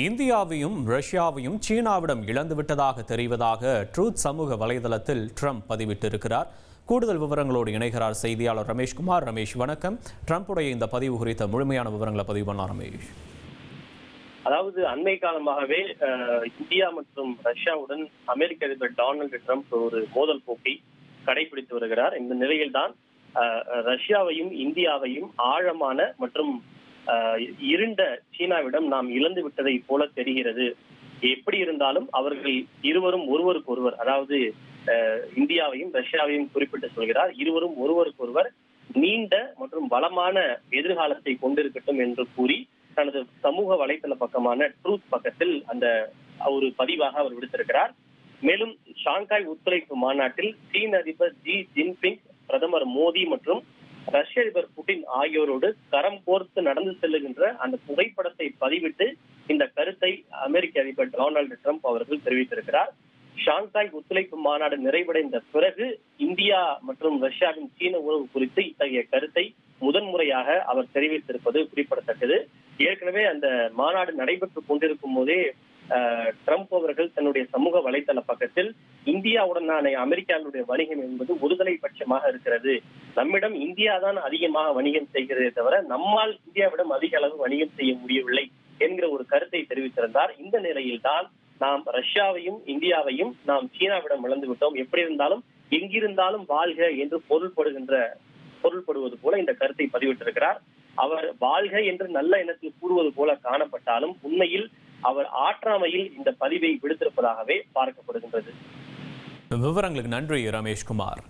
இந்தியாவையும் ரஷ்யாவையும் சீனாவிடம் இழந்துவிட்டதாக தெரிவதாக ட்ரூத் சமூக வலைதளத்தில் ட்ரம்ப் பதிவிட்டிருக்கிறார். கூடுதல் விவரங்களோடு இணைகிறார் செய்தியாளர் ரமேஷ்குமார். ரமேஷ் வணக்கம். ட்ரம்ப்புடைய இந்த பதிவு குறித்த முழுமையான விவரங்களை பதிவு பண்ணலாம் ரமேஷ். அதாவது அண்மை காலமாகவே இந்தியா மற்றும் ரஷ்யாவுடன் அமெரிக்க அதிபர் டொனால்டு ட்ரம்ப் ஒரு மோதல் போக்கை கடைபிடித்து வருகிறார். இந்த நிலையில்தான் ரஷ்யாவையும் இந்தியாவையும் ஆழமான மற்றும் இருண்ட சீனாவிடம் நாம் இழந்து விட்டதை போல தெரிகிறது. எப்படி இருந்தாலும் அவர்கள் இருவரும் ஒருவருக்கு ஒருவர் அதாவது இந்தியாவையும் ரஷ்யாவையும் குறிப்பிட்டு சொல்கிறார் இருவரும் ஒருவருக்கொருவர் நீண்ட மற்றும் வளமான எதிர்காலத்தை கொண்டிருக்கட்டும் என்று கூறி தனது சமூக வலைத்தள பக்கமான ட்ரூத் பக்கத்தில் அந்த ஒரு பதிவாக அவர் விடுத்திருக்கிறார். மேலும் ஷாங்காய் ஒத்துழைப்பு மாநாட்டில் சீன அதிபர் ஜி ஜின்பிங் பிரதமர் மோடி மற்றும் ரஷ்ய அதிபர் புட்டின் ஆகியோரோடு கரம் கோர்த்து நடந்து செல்லுகின்ற அந்த புகைப்படத்தை பதிவிட்டு இந்த கருத்தை அமெரிக்க அதிபர் டொனால்டு ட்ரம்ப் அவர்கள் தெரிவித்திருக்கிறார். ஷாங்காய் ஒத்துழைப்பு மாநாடு நிறைவடைந்த பிறகு இந்தியா மற்றும் ரஷ்யாவின் சீன உறவு குறித்து இத்தகைய கருத்தை முதன்முறையாக அவர் தெரிவித்திருப்பது குறிப்பிடத்தக்கது. ஏற்கனவே அந்த மாநாடு நடைபெற்றுக் கொண்டிருக்கும் போதே ட்ரம்ப் அவர்கள் தன்னுடைய சமூக வலைதள பக்கத்தில் இந்தியாவுடனான அமெரிக்காவுடைய வணிகம் என்பது ஒருதலை பட்சமாக இருக்கிறது. நம்மிடம் இந்தியா தான் அதிகமாக வணிகம் செய்கிறதே தவிர நம்மால் இந்தியாவிடம் அதிக அளவு வணிகம் செய்ய முடியவில்லை என்கிற ஒரு கருத்தை தெரிவித்திருந்தார். இந்த நிலையில்தான் நாம் ரஷ்யாவையும் இந்தியாவையும் நாம் சீனாவிடம் இழந்து விட்டோம். எப்படி இருந்தாலும் எங்கிருந்தாலும் வாழ்க என்று பொருள்படுகின்ற பொருள்படுவது போல இந்த கருத்தை பதிவிட்டிருக்கிறார். அவர் வாழ்க என்று நல்ல எண்ணத்தில் கூறுவது போல காணப்பட்டாலும் உண்மையில் அவர் ஆற்றாமையில் இந்த பதிவை விடுத்திருப்பதாகவே பார்க்கப்படுகின்றது. விவரங்களுக்கு நன்றி ரமேஷ்குமார்.